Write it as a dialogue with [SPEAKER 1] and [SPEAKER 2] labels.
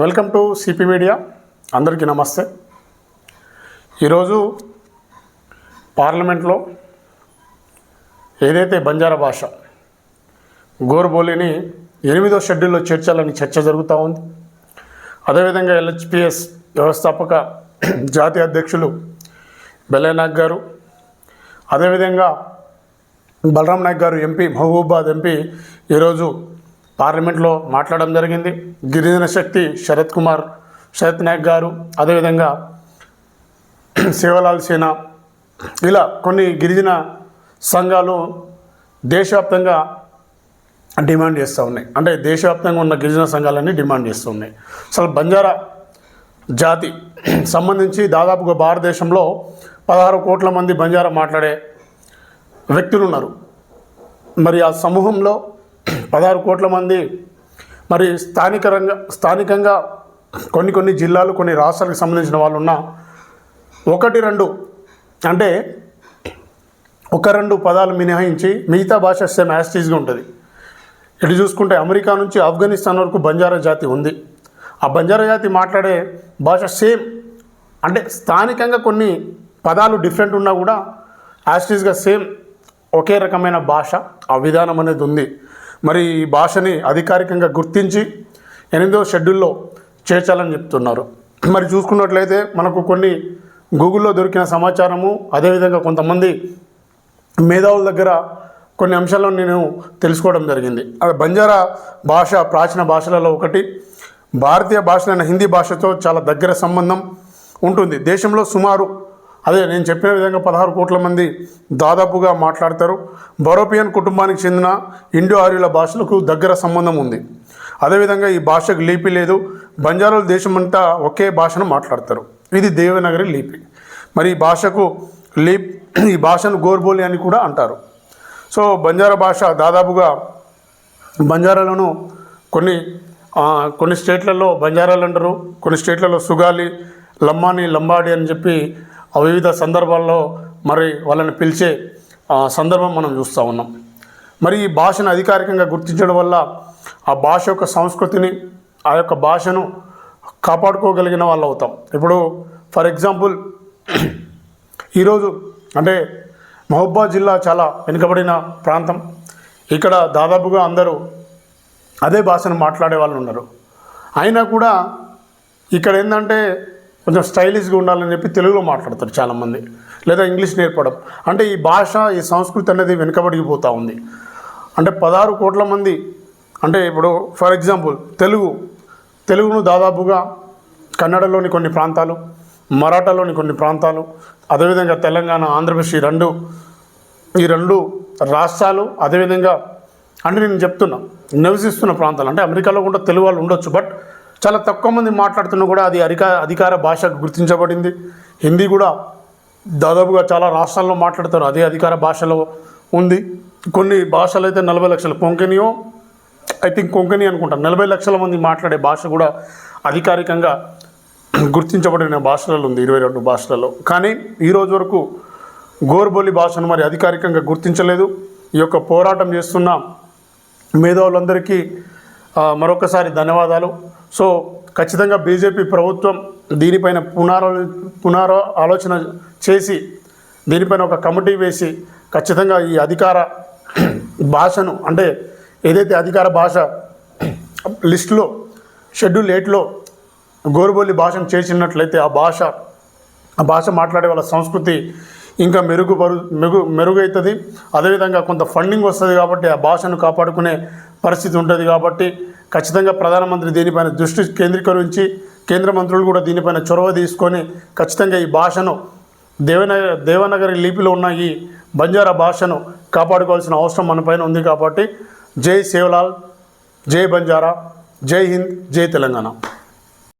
[SPEAKER 1] Welcome to CP media. అందరికీ నమస్తే. ఈరోజు పార్లమెంట్లో ఏదైతే బంజారా భాష గోరుబోలిని ఎనిమిదో షెడ్యూల్లో చేర్చాలని చర్చ జరుగుతూ ఉంది. అదేవిధంగా ఎల్హెచ్పిఎస్ వ్యవస్థాపక జాతీయ అధ్యక్షులు బెల్లయ్య గారు అదేవిధంగా బలరాం నాయక్ గారు ఎంపీ మహబూబాద్ ఎంపీ ఈరోజు పార్లమెంట్లో మాట్లాడడం జరిగింది. గిరిజన శక్తి శరత్ కుమార్ శరత్ నాయక్ గారు అదేవిధంగా సేవలాల్ సేన. ఇలా కొన్ని గిరిజన సంఘాలు దేశవ్యాప్తంగా డిమాండ్ చేస్తూ ఉన్నాయి. అంటే దేశవ్యాప్తంగా ఉన్న గిరిజన సంఘాలన్నీ డిమాండ్ చేస్తూ ఉన్నాయి. అసలు బంజారా జాతి సంబంధించి దాదాపుగా భారతదేశంలో పదహారు కోట్ల మంది బంజారా మాట్లాడే వ్యక్తులు ఉన్నారు. మరి ఆ సమూహంలో పదహారు కోట్ల మంది. మరి స్థానిక రంగ స్థానికంగా కొన్ని కొన్ని జిల్లాలు కొన్ని రాష్ట్రాలకు సంబంధించిన వాళ్ళు ఉన్న ఒకటి రెండు అంటే ఒక రెండు పదాలు మినహాయించి మిగతా భాష సేమ్ యాస్టీజ్గా ఉంటుంది. ఇటు చూసుకుంటే అమెరికా నుంచి ఆఫ్ఘనిస్తాన్ వరకు బంజారా జాతి ఉంది. ఆ బంజారా జాతి మాట్లాడే భాష సేమ్ అంటే స్థానికంగా కొన్ని పదాలు డిఫరెంట్ ఉన్నా కూడా యాస్టీజ్గా సేమ్ ఒకే రకమైన భాష ఆ విధానం అనేది ఉంది. మరి ఈ భాషని అధికారికంగా గుర్తించి ఎనిమిదవ షెడ్యూల్లో చేర్చాలని చెప్తున్నారు. మరి చూసుకున్నట్లయితే మనకు కొన్ని గూగుల్లో దొరికిన సమాచారము అదేవిధంగా కొంతమంది మేధావుల దగ్గర కొన్ని అంశాలను నేను తెలుసుకోవడం జరిగింది. అది బంజారా భాష ప్రాచీన భాషలలో ఒకటి. భారతీయ భాషలైన హిందీ భాషతో చాలా దగ్గర సంబంధం ఉంటుంది. దేశంలో సుమారు అదే నేను చెప్పిన విధంగా పదహారు కోట్ల మంది దాదాపుగా మాట్లాడతారు. బరోపియన్ కుటుంబానికి చెందిన ఇండో ఆర్యుల భాషలకు దగ్గర సంబంధం ఉంది. అదేవిధంగా ఈ భాషకు లిపి లేదు. బంజారాల దేశమంతా ఒకే భాషను మాట్లాడతారు. ఇది దేవనగరి లిపి. మరి ఈ భాషకు లిప్ ఈ భాషను గోర్బోలి అని కూడా అంటారు. సో బంజారా భాష దాదాపుగా బంజారాలను కొన్ని కొన్ని స్టేట్లలో బంజారాలు అంటారు. కొన్ని స్టేట్లలో సుగాలి లమ్మాని లంబాడి అని చెప్పి వివిధ సందర్భాల్లో మరి వాళ్ళని పిలిచే ఆ, సందర్భం మనం చూస్తూ ఉన్నాం. మరి ఈ భాషను అధికారికంగా గుర్తించడం వల్ల ఆ భాష యొక్క సంస్కృతిని ఆ యొక్క భాషను కాపాడుకోగలిగిన వాళ్ళు అవుతాం. ఇప్పుడు ఫర్ ఎగ్జాంపుల్ ఈరోజు అంటే మహబూబా జిల్లా చాలా వెనుకబడిన ప్రాంతం. ఇక్కడ దాదాపుగా అందరూ అదే భాషను మాట్లాడే వాళ్ళు ఉన్నారు. అయినా కూడా ఇక్కడ ఏంటంటే కొంచెం స్టైలిష్గా ఉండాలని చెప్పి తెలుగులో మాట్లాడతారు చాలామంది లేదా ఇంగ్లీష్ నేర్పడం. అంటే ఈ భాష ఈ సంస్కృతి అనేది వెనుకబడిపోతూ ఉంది. అంటే పదహారు కోట్ల మంది అంటే ఇప్పుడు ఫర్ ఎగ్జాంపుల్ తెలుగు. తెలుగును దాదాపుగా కన్నడలోని కొన్ని ప్రాంతాలు మరాఠాలోని కొన్ని ప్రాంతాలు అదేవిధంగా తెలంగాణ ఆంధ్రప్రదేశ్ ఈ రెండు ఈ రెండు రాష్ట్రాలు అదేవిధంగా అంటే నేను చెప్తున్నా నివసిస్తున్న ప్రాంతాలు. అంటే అమెరికాలో కూడా తెలుగు వాళ్ళు ఉండొచ్చు బట్ చాలా తక్కువ మంది మాట్లాడుతున్నా కూడా అది అధిక అధికార భాషకు గుర్తించబడింది. హిందీ కూడా దాదాపుగా చాలా రాష్ట్రాల్లో మాట్లాడతారు. అదే అధికార భాషలో ఉంది. కొన్ని భాషలు అయితే నలభై లక్షల. కొంకణియో ఐ థింక్ కొంకణి అనుకుంటాను. నలభై లక్షల మంది మాట్లాడే భాష కూడా అధికారికంగా గుర్తించబడిన భాషలలో ఉంది. ఇరవై రెండు భాషలలో. కానీ ఈరోజు వరకు గోర్బోలి భాషను మరి అధికారికంగా గుర్తించలేదు. ఈ యొక్క పోరాటం చేస్తున్న మేధావులందరికీ మరొకసారి ధన్యవాదాలు. సో ఖచ్చితంగా బీజేపీ ప్రభుత్వం దీనిపైన పునరా ఆలోచన చేసి దీనిపైన ఒక కమిటీ వేసి ఖచ్చితంగా ఈ అధికార భాషను అంటే ఏదైతే అధికార భాష లిస్టులో షెడ్యూల్ ఎయిట్లో గోరుబోలి భాషను చేర్చినట్లయితే ఆ భాష ఆ భాష మాట్లాడే వాళ్ళ సంస్కృతి ఇంకా మెరుగుపరు మెరుగు మెరుగవుతుంది అదేవిధంగా కొంత ఫండింగ్ వస్తుంది కాబట్టి ఆ భాషను కాపాడుకునే పరిస్థితి ఉంటుంది కాబట్టి ఖచ్చితంగా ప్రధానమంత్రి దీనిపైన దృష్టి కేంద్రీకరించి కేంద్ర మంత్రులు కూడా దీనిపైన చొరవ తీసుకొని ఖచ్చితంగా ఈ భాషను దేవనగర్ దేవనగరి లిపిలో ఉన్న ఈ బంజారా భాషను కాపాడుకోవాల్సిన అవసరం మన పైన ఉంది కాబట్టి జై సేవలాల్ జై బంజారా జై హింద్ జై తెలంగాణ.